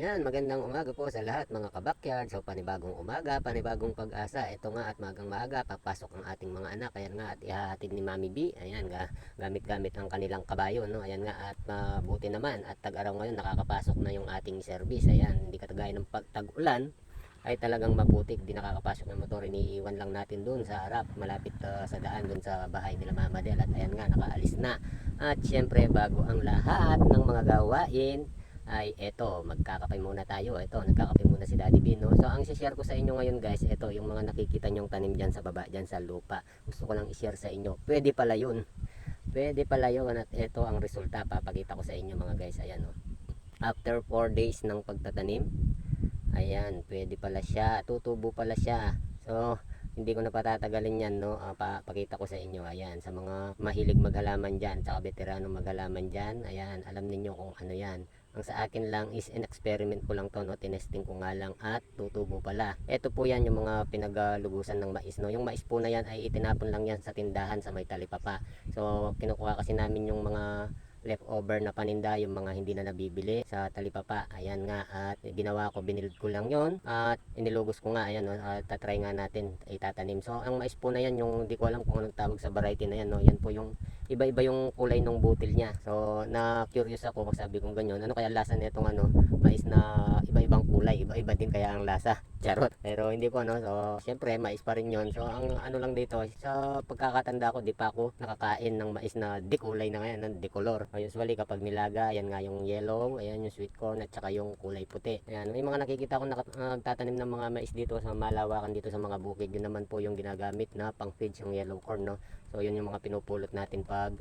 Yan, magandang umaga po sa lahat mga kabakyard. So panibagong umaga, panibagong pag-asa. Ito nga at magang maaga, papasok ang ating mga anak. Ayan nga at ihahatid ni Mami B. Ayan nga, gamit-gamit ang kanilang kabayo. No? Ayan nga at mabuti naman at tag-araw ngayon nakakapasok na yung ating service. Ayan, hindi katagaya ng pag-tag-ulan ay talagang maputik, di nakakapasok ng motor, iniiwan lang natin doon sa harap, malapit uh, sa daan doon sa bahay nila Mama Del at ayan nga, nakaalis na. At syempre, bago ang lahat ng mga gawain, ay eto, magkakape muna tayo. Eto, nagkakape muna si Daddy B, no? So, ang i-share ko sa inyo ngayon, guys, eto, yung mga nakikita nyong tanim dyan sa baba, dyan sa lupa. Gusto ko lang i-share sa inyo. Pwede pala yun. Pwede pala yun. At eto ang resulta. Papakita ko sa inyo, mga guys. Ayan, no? After 4 days ng pagtatanim, ayan, pwede pala siya. Tutubo pala siya. So, hindi ko na patatagalin yan, no? Ah, pa ko sa inyo, ayan, sa mga mahilig maghalaman dyan, tsaka veterano maghalaman dyan, ayan, alam ninyo kung ano yan. Ang sa akin lang is an experiment ko lang to, no? Tinesting ko nga lang at tutubo pala. Ito po yan yung mga pinagalugusan ng mais, no? Yung mais po na yan ay itinapon lang yan sa tindahan sa may talipapa. So, kinukuha kasi namin yung mga leftover na paninda, yung mga hindi na nabibili sa talipapa. Ayan nga, at ginawa ko, binilid ko lang yon at inilugos ko nga, ayan, no, at tatry nga natin itatanim. So, ang mais po na yan, yung di ko alam kung anong tawag sa variety na yan, no, yan po yung iba-iba yung kulay ng butil niya. So, na curious ako, sabi kong ganyan, ano kaya lasa nitong ano, mais na iba-ibang kulay, iba-iba din kaya ang lasa. Charot. Pero hindi ko ano, so, syempre, mais pa rin yon So, ang ano lang dito, sa pagkakatanda ko, di pa ako nakakain ng mais na di kulay na ngayon, ng decolor. So, usually, kapag nilaga, ayan nga yung yellow, ayan yung sweet corn, at saka yung kulay puti. Ayan, may mga nakikita ko nak- nagtatanim ng mga mais dito sa malawakan dito sa mga bukid. Yun naman po yung ginagamit na pang feeds yung yellow corn, no? So, yun yung mga pinupulot natin pag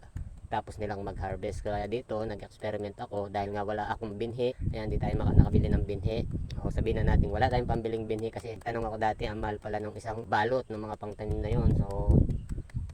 tapos nilang mag-harvest. Kaya dito, nag-experiment ako dahil nga wala akong binhi. Ayan, di tayo nakabili ng binhi. O sabihin na natin, wala tayong pambiling binhi kasi tanong ako dati, ang mahal pala ng isang balot ng mga pangtanim na yon So,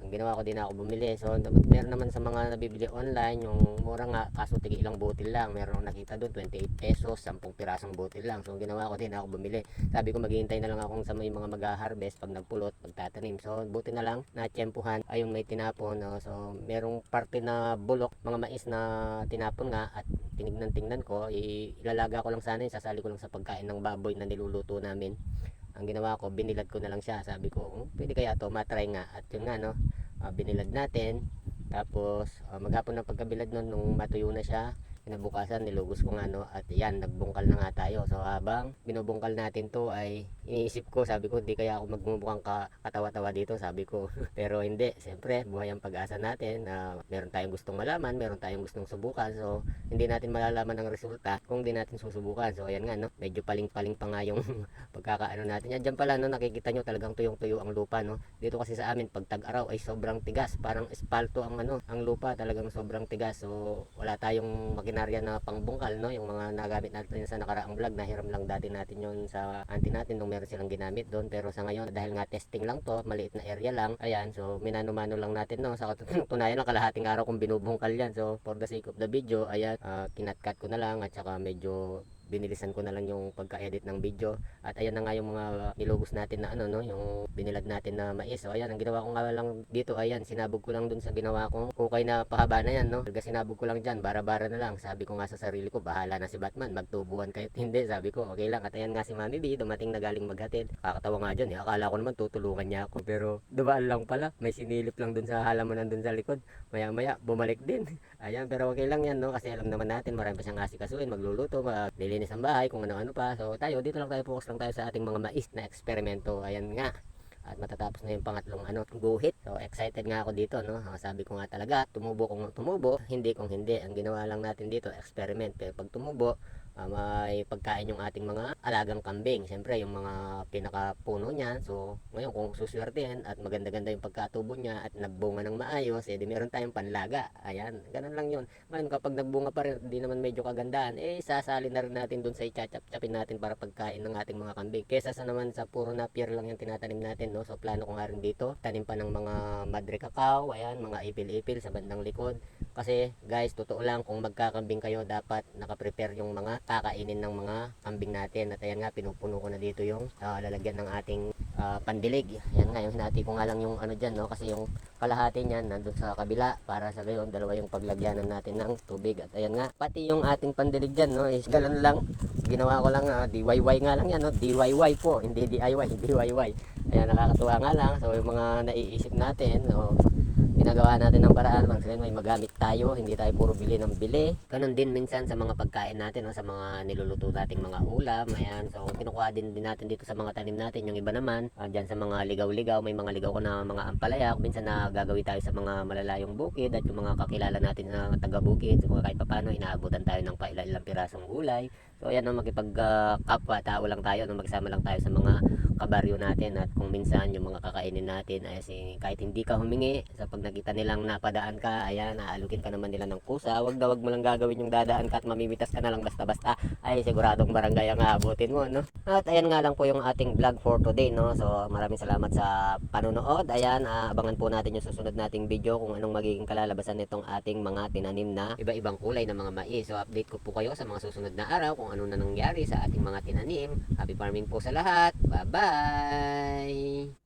ang ginawa ko din ako bumili. So, meron naman sa mga nabibili online, yung mura nga, kaso tigi ilang butil lang. Meron akong nakita doon, 28 pesos, 10 pirasong butil lang. So, ang ginawa ko din ako bumili. Sabi ko, maghihintay na lang akong sa may mga mag-harvest pag nagpulot, pagtatanim. So, buti na lang, na-tsempuhan ay yung may tinapon. No? So, merong parte na bulok, mga mais na tinapon nga, at tinignan-tingnan ko, ilalaga ko lang sana, yun, sasali ko lang sa pagkain ng baboy na niluluto namin ang ginawa ko, binilad ko na lang siya. Sabi ko, "Oh, pwede kaya to, matry nga. At yun nga, no, ah, binilad natin. Tapos, ah, maghapon ng pagkabilad nun, nung matuyo na siya, kinabukasan, nilugos ko nga, no, at yan, nagbungkal na nga tayo. So, habang binubungkal natin to, ay iniisip ko, sabi ko, di kaya ako magmumukhang ka, katawa-tawa dito, sabi ko. Pero hindi, siyempre, buhay ang pag-asa natin. na meron tayong gustong malaman, meron tayong gustong subukan. So, hindi natin malalaman ang resulta kung di natin susubukan. So, ayan nga, no, medyo paling-paling pa nga yung pagkakaano natin. Yan, dyan pala, no, nakikita nyo talagang tuyong-tuyo ang lupa, no. Dito kasi sa amin, pag tag-araw ay sobrang tigas. Parang espalto ang ano, ang lupa talagang sobrang tigas. So, wala tayong makinarya na pangbungkal, no. Yung mga nagamit natin sa nakaraang vlog, nahiram lang dati natin yun sa auntie natin nung meron silang ginamit doon. Pero sa ngayon, dahil nga testing lang to, maliit na area lang, ayan, so minano-mano lang natin, no. Sa katunayan lang, kalahating araw kung binubungkal yan. So, for the sake of the video, ayan, ah, kinat-cut ko na lang at saka medyo binilisan ko na lang yung pagka-edit ng video. At ayan na nga yung mga nilugos natin na ano no? Yung binilad natin na mais. So ayan ang ginawa ko nga lang dito ayan sinabog ko lang dun sa ginawa kong kukay na pahaba na yan no? Talaga sinabog ko lang dyan bara-bara na lang. Sabi ko nga sa sarili ko bahala na si Batman magtubuhan kahit hindi sabi ko okay lang. At ayan nga si Mami B dumating na galing maghatid. Kakatawa nga dyan eh. akala ko naman tutulungan niya ako. Pero dumaan lang pala. May sinilip lang dun sa halamanan dun sa likod. Maya maya bumalik din ayan pero okay lang yan no? Kasi alam naman natin marami pa siyang asikasuin magluluto maglilinis ang bahay kung ano-ano pa. So tayo dito lang tayo focus lang tayo sa ating mga mais na eksperimento. Ayan nga. At matatapos na yung pangatlong ano guhit. So excited nga ako dito no? Ah, sabi ko nga talaga tumubo kung tumubo hindi kung hindi. Ang ginawa lang natin dito experiment. Pero pag tumubo ah, may pagkain yung ating mga alagang kambing. Siyempre yung mga pinakapuno niyan. So ngayon kung suswertehan at maganda-ganda yung pagkatubo niya at nagbunga ng maayos eh di meron tayong panlaga. Ayan ganun lang yun. Ngayon kapag nagbunga pa rin di naman medyo kagandahan eh sasali na rin natin dun sa ichachap-chapin natin para pagkain ng ating mga kambing. Kesa sa naman sa puro napier lang yung tinatanim natin no? So plano ko nga rin dito tanim pa ng mga madre cacao ayan mga ipil-ipil sa bandang likod kasi guys totoo lang kung magkakambing kayo dapat nakaprepare yung mga kakainin ng mga kambing natin at ayan nga pinupuno ko na dito yung ah, lalagyan ng ating ah, pandilig ayan nga yung hinati ko nga lang yung ano dyan no kasi yung kalahati niyan nandun sa kabila para sa gayon dalawa yung paglagyanan natin ng tubig at ayan nga pati yung ating pandilig dyan no is ganun lang ginawa ko lang, ah, DIY nga lang yan, no? DIY po, hindi DIY, DIY. Ayan, nakakatuwa nga lang. So, yung mga naiisip natin, no? Ginagawa natin ng paraan. Man may magamit tayo. Hindi tayo puro bili ng bili. Ganun din minsan sa mga pagkain natin no? sa mga niluluto nating mga ulam ayan. So kinukuha din, din natin dito sa mga tanim natin. Yung iba naman ah, dyan sa mga ligaw-ligaw may mga ligaw ko na mga ampalaya minsan na gagawin tayo sa mga malalayong bukid at yung mga kakilala natin na taga bukid so kahit papano inaabutan tayo ng pailan-ilang pirasong gulay. So ayan no? Makipag ah, kapwa tao lang tayo no? Magsama lang tayo sa mga kabaryo natin at kung minsan yung mga kakainin natin ay si kahit hindi ka humingi sa pag nakita nilang napadaan ka ayan aalukin ka naman nila ng kusa wag na wag mo lang gagawin yung dadaan ka at mamimitas ka na lang basta-basta. Ay siguradong barangay ang aabutin mo no? At ayan nga lang po yung ating vlog for today no? So maraming salamat sa panonood. Ayan abangan po natin yung susunod nating video kung anong magiging kalalabasan nitong ating mga tinanim na iba-ibang kulay ng mga mais. So update ko po kayo sa mga susunod na araw kung ano na nangyari sa ating mga tinanim. Happy farming po sa lahat. Bye bye